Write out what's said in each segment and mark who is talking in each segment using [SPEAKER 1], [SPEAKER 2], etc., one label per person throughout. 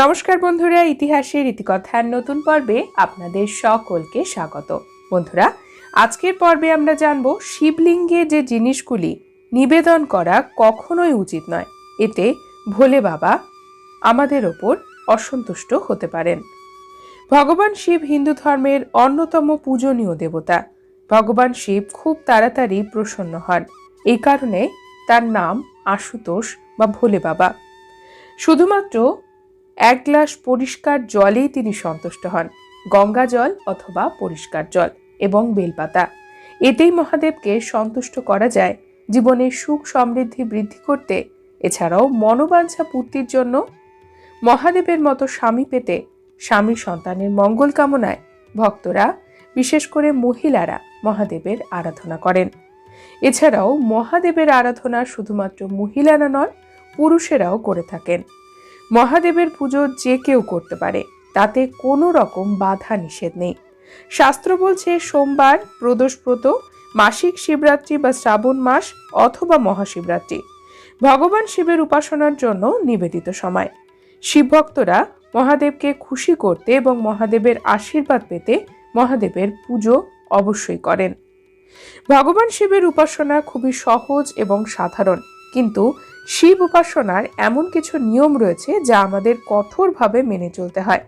[SPEAKER 1] নমস্কার বন্ধুরা, ইতিহাসের ইতিকথার নতুন পর্বে আপনাদের সকলকে স্বাগত। বন্ধুরা, আজকের পর্বে আমরা জানব শিবলিঙ্গে যে জিনিসগুলি নিবেদন করা কখনোই উচিত নয়, এতে ভোলে বাবা আমাদের ওপর অসন্তুষ্ট হতে পারেন। ভগবান শিব হিন্দু ধর্মের অন্যতম পূজনীয় দেবতা। ভগবান শিব খুব তাড়াতাড়ি প্রসন্ন হন। এই কারণে তার নাম আশুতোষ বা ভোলে বাবা। শুধুমাত্র এক গ্লাস পরিষ্কার জলেই তিনি সন্তুষ্ট হন। গঙ্গা জল অথবা পরিষ্কার জল এবং বেলপাতা। এতেই মহাদেবকে সন্তুষ্ট করা যায়। জীবনের সুখ সমৃদ্ধি বৃদ্ধি করতে, এছাড়াও মনোবাঞ্ছা পূর্তির জন্য মহাদেবের মতো স্বামী পেতে, স্বামী সন্তানের মঙ্গল কামনায় ভক্তরা, বিশেষ করে মহিলারা মহাদেবের আরাধনা করেন। এছাড়াও মহাদেবের আরাধনা শুধুমাত্র মহিলারা নন, পুরুষেরাও করে থাকেন। মহাদেবের পুজো যে কেউ করতে পারে, তাতে কোনো রকম বাধা নিষেধ নেই। শাস্ত্র বলছে সোমবার প্রদোষব্রত, মাসিক শিবরাত্রি বা শ্রাবণ মাস অথবা মহাশিবরাত্রি। ভগবান শিবের উপাসনার জন্য নিবেদিত সময়। শিবভক্তরা মহাদেবকে খুশি করতে এবং মহাদেবের আশীর্বাদ পেতে মহাদেবের পুজো অবশ্যই করেন। ভগবান শিবের উপাসনা খুবই সহজ এবং সাধারণ, কিন্তু শিব উপাসনার এমন কিছু নিয়ম রয়েছে যা আমাদের কঠোরভাবে মেনে চলতে হয়।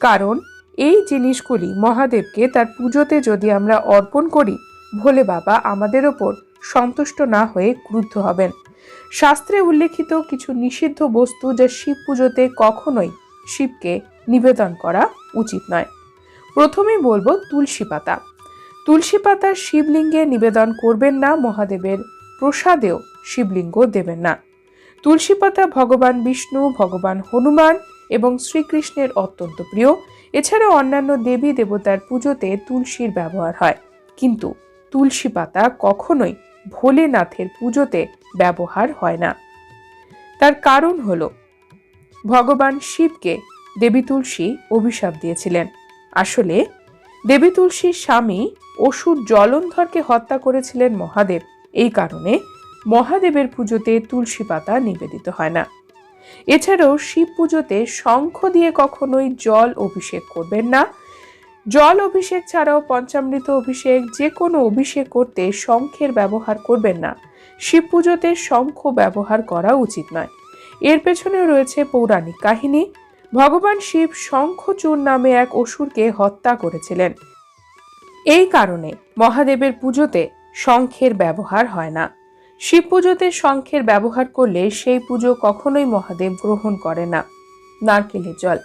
[SPEAKER 1] কারণ, এই জিনিসগুলি মহাদেবকে তার পুজোতে যদি আমরা অর্পণ করি, ভোলে বাবা আমাদের ওপর সন্তুষ্ট না হয়ে ক্রুদ্ধ হবেন। শাস্ত্রে উল্লেখিত কিছু নিষিদ্ধ বস্তু যা শিব পুজোতে কখনোই শিবকে নিবেদন করা উচিত নয়। প্রথমেই বলব তুলসী পাতা। তুলসী পাতা শিবলিঙ্গে নিবেদন করবেন না মহাদেবের, প্রসাদেও শিবলিঙ্গ দেবেন না। তুলসী পাতা, ভগবান বিষ্ণু, ভগবান হনুমান এবং শ্রীকৃষ্ণের অত্যন্ত প্রিয়। এছাড়া অন্যান্য দেবী দেবতার পুজোতে তুলসীর ব্যবহার হয়। কিন্তু তুলসী পাতা কখনোই ভোলেনাথের পুজোতে ব্যবহার হয় না। তার কারণ হল, ভগবান শিবকে দেবী তুলসী অভিশাপ দিয়েছিলেন। আসলে দেবী তুলসীর স্বামী অসুর জলন্ধরকে হত্যা করেছিলেন মহাদেব। এই কারণে মহাদেবের পুজোতে তুলসী পাতা নিবেদিত হয় না। এছাড়াও শিব পুজোতে শঙ্খ দিয়ে কখনোই জল অভিষেক করবেন না। জল অভিষেক ছাড়াও পঞ্চামৃত অভিষেক যে কোনো অভিষেক করতে শঙ্খের ব্যবহার করবেন না। শিব পুজোতে শঙ্খ ব্যবহার করা উচিত নয়। এর পেছনে রয়েছে পৌরাণিক কাহিনী। ভগবান শিব শঙ্খচূড় নামে এক অসুরকে হত্যা করেছিলেন। এই কারণে মহাদেবের পুজোতে শঙ্খের ব্যবহার হয় না। শিব পুজোতে শঙ্খের ব্যবহার করলে সেই পুজো কখনোই মহাদেব গ্রহণ করে না। নারকেলের জল।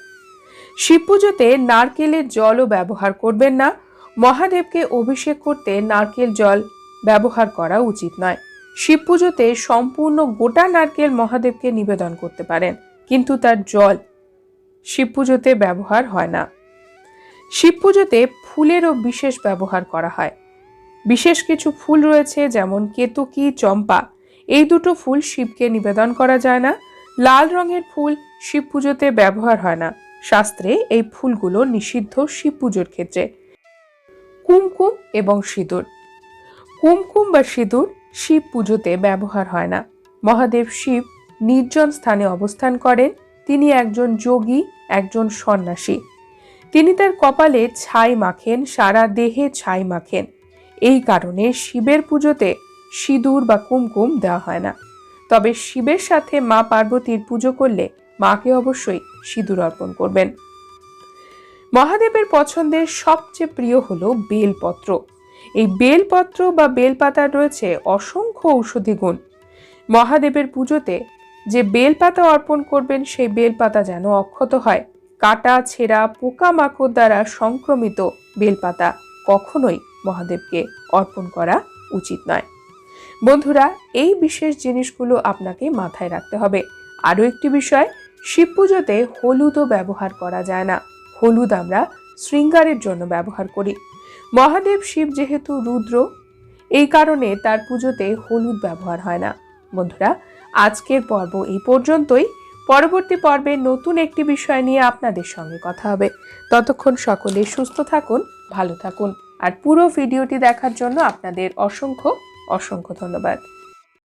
[SPEAKER 1] শিব পুজোতে নারকেলের জলও ব্যবহার করবেন না। মহাদেবকে অভিষেক করতে নারকেল জল ব্যবহার করা উচিত নয়। শিব পুজোতে সম্পূর্ণ গোটা নারকেল মহাদেবকে নিবেদন করতে পারেন, কিন্তু তার জল শিব পুজোতে ব্যবহার হয় না। শিব পুজোতে ফুলেরও বিশেষ ব্যবহার করা হয়। বিশেষ কিছু ফুল রয়েছে, যেমন কেতুকি, চম্পা। এই দুটো ফুল শিবকে নিবেদন করা যায় না। লাল রঙের ফুল শিব পুজোতে ব্যবহার হয় না। শাস্ত্রে এই ফুলগুলো নিষিদ্ধ শিব পুজোর ক্ষেত্রে। কুমকুম এবং সিঁদুর। কুমকুম বা সিঁদুর শিব পুজোতে ব্যবহার হয় না। মহাদেব শিব নির্জন স্থানে অবস্থান করেন। তিনি একজন যোগী, একজন সন্ন্যাসী। তিনি তার কপালে ছাই মাখেন, সারা দেহে ছাই মাখেন। এই কারণে শিবের পুজোতে সিঁদুর বা কুমকুম দেওয়া হয় না। তবে শিবের সাথে মা পার্বতীর পুজো করলে মাকে অবশ্যই সিঁদুর অর্পণ করবেন। মহাদেবের পছন্দের সবচেয়ে প্রিয় হলো বেলপত্র। এই বেলপত্র বা বেলপাতার রয়েছে অসংখ্য ঔষধি গুণ। মহাদেবের পুজোতে যে বেলপাতা অর্পণ করবেন, সেই বেলপাতা যেন অক্ষত হয়। কাটা, ছেঁড়া, পোকামাকড় দ্বারা সংক্রমিত বেলপাতা। কখনোই মহাদেবকে অর্পণ করা উচিত নয়। বন্ধুরা, এই বিশেষ জিনিসগুলো আপনাকে মাথায় রাখতে হবে। আরও একটি বিষয়, শিব পুজোতে হলুদও ব্যবহার করা যায় না। হলুদ আমরা শৃঙ্গারের জন্য ব্যবহার করি। মহাদেব শিব যেহেতু রুদ্র, এই কারণে তার পুজোতে হলুদ ব্যবহার হয় না। বন্ধুরা, আজকের পর্ব এই পর্যন্তই। পরবর্তী পর্বে নতুন একটি বিষয় নিয়ে আপনাদের সঙ্গে কথা হবে। ততক্ষণ সকলে সুস্থ থাকুন ভালো থাকুন। আর পুরো ভিডিওটি দেখার জন্য আপনাদের অসংখ্য অসংখ্য ধন্যবাদ।